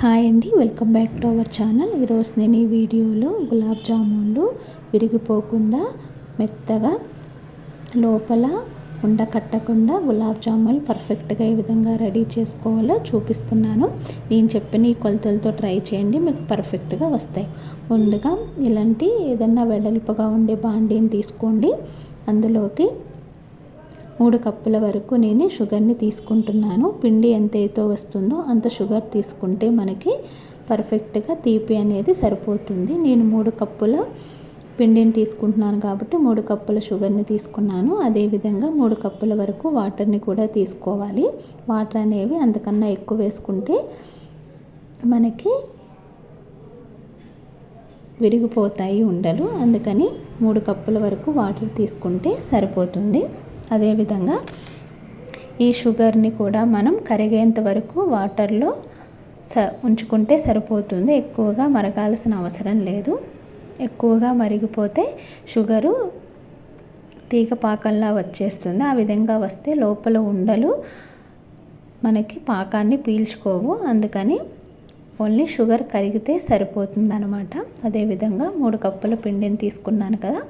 Hi అండి welcome back to our channel. ఈరోజు నేను ఈ వీడియోలో గులాబ్ జామున్లు విరిగిపోకుండా మెత్తగా లోపల ఉండ కట్టకుండా గులాబ్ జామున్లు పర్ఫెక్ట్గా ఏ విధంగా రెడీ చేసుకోవాలో చూపిస్తున్నాను. నేను చెప్పిన ఈ కొలతలతో ట్రై చేయండి మీకు పర్ఫెక్ట్గా వస్తాయి. ముందుగా ఇలాంటి ఏదన్నా వెడల్పుగా ఉండే బాండీని తీసుకోండి. అందులోకి మూడు కప్పుల వరకు నేను షుగర్ని తీసుకుంటున్నాను. పిండి ఎంత అయితే వస్తుందో అంత షుగర్ తీసుకుంటే మనకి పర్ఫెక్ట్గా తీపి అనేది సరిపోతుంది. నేను మూడు కప్పుల పిండిని తీసుకుంటున్నాను కాబట్టి మూడు కప్పుల షుగర్ని తీసుకున్నాను. అదేవిధంగా మూడు కప్పుల వరకు వాటర్ని కూడా తీసుకోవాలి. వాటర్ అనేవి అంతకన్నా ఎక్కువ వేసుకుంటే మనకి విరిగిపోతాయి ఉండలు. అందుకని మూడు కప్పుల వరకు వాటర్ తీసుకుంటే సరిపోతుంది. అదేవిధంగా ఈ షుగర్ని కూడా మనం కరిగేంత వరకు వాటర్లో స ఉంచుకుంటే సరిపోతుంది. ఎక్కువగా మరగాల్సిన అవసరం లేదు. ఎక్కువగా మరిగిపోతే షుగరు తీగ పాకంలా వచ్చేస్తుంది. ఆ విధంగా వస్తే లోపల ఉండలు మనకి పాకాన్ని పీల్చుకోవు. అందుకని ఓన్లీ షుగర్ కరిగితే సరిపోతుంది అనమాట అదేవిధంగా మూడు కప్పుల పిండిని తీసుకున్నాను కదా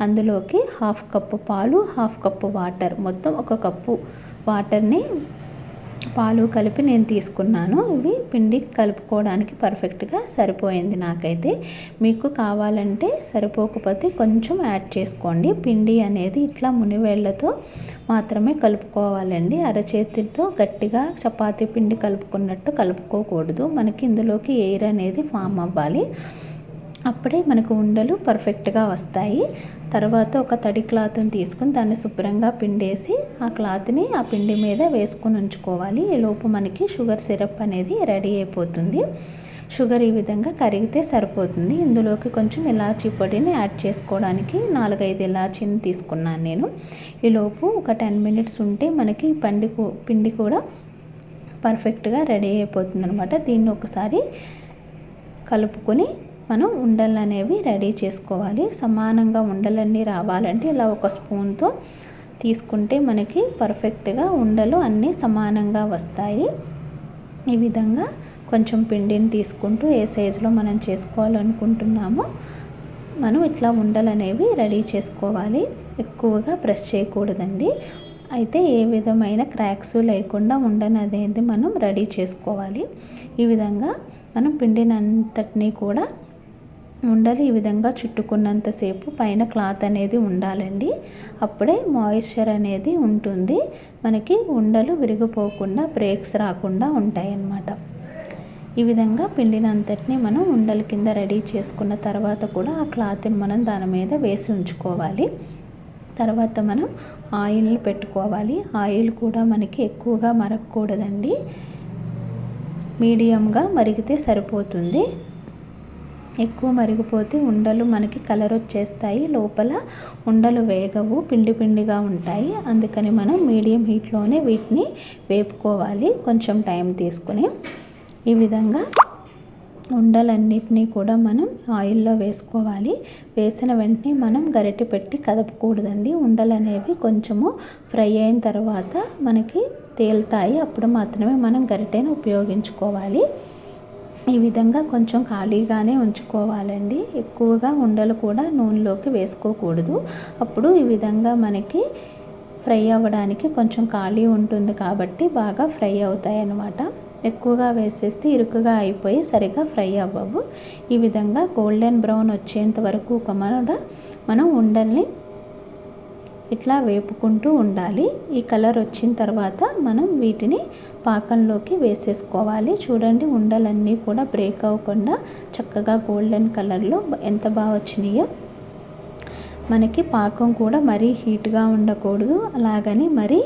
అందులోకి హాఫ్ కప్పు పాలు హాఫ్ కప్పు వాటర్. మొత్తం ఒక కప్పు వాటర్ని పాలు కలిపి నేను తీసుకున్నాను. ఇవి పిండి కలుపుకోవడానికి పర్ఫెక్ట్గా సరిపోయింది నాకైతే. మీకు కావాలంటే సరిపోకపోతే కొంచెం యాడ్ చేసుకోండి. పిండి అనేది ఇట్లా మునివేళ్ళతో మాత్రమే కలుపుకోవాలండి. అరచేతితో గట్టిగా చపాతీ పిండి కలుపుకున్నట్టు కలుపుకోకూడదు. మనకి ఇందులోకి ఎయిర్ అనేది ఫామ్ అవ్వాలి. అప్పుడే మనకు ఉండలు పర్ఫెక్ట్గా వస్తాయి. తర్వాత ఒక తడి క్లాత్ని తీసుకుని దాన్ని శుభ్రంగా పిండేసి ఆ క్లాత్ని ఆ పిండి మీద వేసుకొని ఉంచుకోవాలి. ఈలోపు మనకి షుగర్ సిరప్ అనేది రెడీ అయిపోతుంది. షుగర్ ఈ విధంగా కరిగితే సరిపోతుంది. ఇందులోకి కొంచెం ఇలాచీ పొడిని యాడ్ చేసుకోవడానికి నాలుగైదు ఇలాచీని తీసుకున్నాను నేను. ఈలోపు ఒక టెన్ మినిట్స్ ఉంటే మనకి పండి పిండి కూడా పర్ఫెక్ట్గా రెడీ అయిపోతుంది అనమాట దీన్ని ఒకసారి కలుపుకొని మనం ఉండలు అనేవి రెడీ చేసుకోవాలి. సమానంగా ఉండలన్నీ రావాలంటే ఇలా ఒక స్పూన్తో తీసుకుంటే మనకి పర్ఫెక్ట్గా ఉండలు అన్నీ సమానంగా వస్తాయి. ఈ విధంగా కొంచెం పిండిని తీసుకుంటూ ఏ సైజులో మనం చేసుకోవాలనుకుంటున్నామో మనం ఇట్లా ఉండలు అనేవి రెడీ చేసుకోవాలి. ఎక్కువగా ప్రెస్ చేయకూడదండి. అయితే ఏ విధమైన క్రాక్స్ లేకుండా ఉండనదేది మనం రెడీ చేసుకోవాలి. ఈ విధంగా మనం పిండినంతటినీ కూడా ఉండలు ఈ విధంగా చుట్టుకున్నంతసేపు పైన క్లాత్ అనేది ఉండాలండి. అప్పుడే మాయిశ్చర్ అనేది ఉంటుంది. మనకి ఉండలు విరిగిపోకుండా బ్రేక్స్ రాకుండా ఉంటాయి అన్నమాట ఈ విధంగా పిండినంతటిని మనం ఉండల కింద రెడీ చేసుకున్న తర్వాత కూడా ఆ క్లాత్ని మనం దాని మీద వేసి ఉంచుకోవాలి. తర్వాత మనం ఆయిల్ పెట్టుకోవాలి. ఆయిల్ కూడా మనకి ఎక్కువగా మరగకూడదండి. మీడియంగా మరిగితే సరిపోతుంది. ఎక్కువ మరిగిపోతే ఉండలు మనకి కలర్ వచ్చేస్తాయి. లోపల ఉండలు వేగవు పిండి పిండిగా ఉంటాయి. అందుకని మనం మీడియం హీట్లోనే వీటిని వేపుకోవాలి. కొంచెం టైం తీసుకుని ఈ విధంగా ఉండలన్నిటినీ కూడా మనం ఆయిల్లో వేసుకోవాలి. వేసిన వెంటనే మనం గరిటె పెట్టి కదపకూడదండి. ఉండలు అనేవి కొంచెము ఫ్రై అయిన తర్వాత మనకి తేలుతాయి. అప్పుడు మాత్రమే మనం గరిటెను ఉపయోగించుకోవాలి. ఈ విధంగా కొంచెం ఖాళీగానే ఉంచుకోవాలండి. ఎక్కువగా ఉండలు కూడా నూనెలోకి వేసుకోకూడదు. అప్పుడు ఈ విధంగా మనకి ఫ్రై అవ్వడానికి కొంచెం ఖాళీ ఉంటుంది కాబట్టి బాగా ఫ్రై అవుతాయి అన్నమాట ఎక్కువగా వేసేస్తే ఇరుకుగా అయిపోయి సరిగా ఫ్రై అవ్వవు. ఈ విధంగా గోల్డెన్ బ్రౌన్ వచ్చేంత వరకు మనం ఉండల్ని ఇట్లా వేపుకుంటూ ఉండాలి. ఈ కలర్ వచ్చిన తర్వాత మనం వీటిని పాకంలోకి వేసేసుకోవాలి. చూడండి ఉండలన్నీ కూడా బ్రేక్ అవ్వకుండా చక్కగా గోల్డెన్ కలర్లో ఎంత బాగా వచ్చినాయో. మనకి పాకం కూడా మరీ హీట్గా ఉండకూడదు. అలాగని మరీ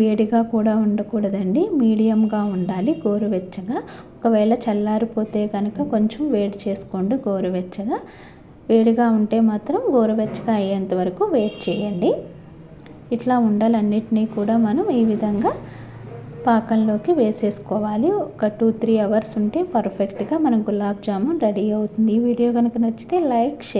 వేడిగా కూడా ఉండకూడదండి. మీడియంగా ఉండాలి గోరువెచ్చగా. ఒకవేళ చల్లారిపోతే కనుక కొంచెం వేడి చేసుకోండి గోరువెచ్చగా. వేడిగా ఉంటే మాత్రం గోరువెచ్చగా అయ్యేంత వరకు వెయిట్ చేయండి. ఇట్లా ఉండలన్నిటినీ కూడా మనం ఈ విధంగా పాకంలోకి వేసేసుకోవాలి. ఒక టూ త్రీ అవర్స్ ఉంటే పర్ఫెక్ట్గా మనం గులాబ్ జామున్ రెడీ అవుతుంది. ఈ వీడియో కనుక నచ్చితే లైక్ షేర్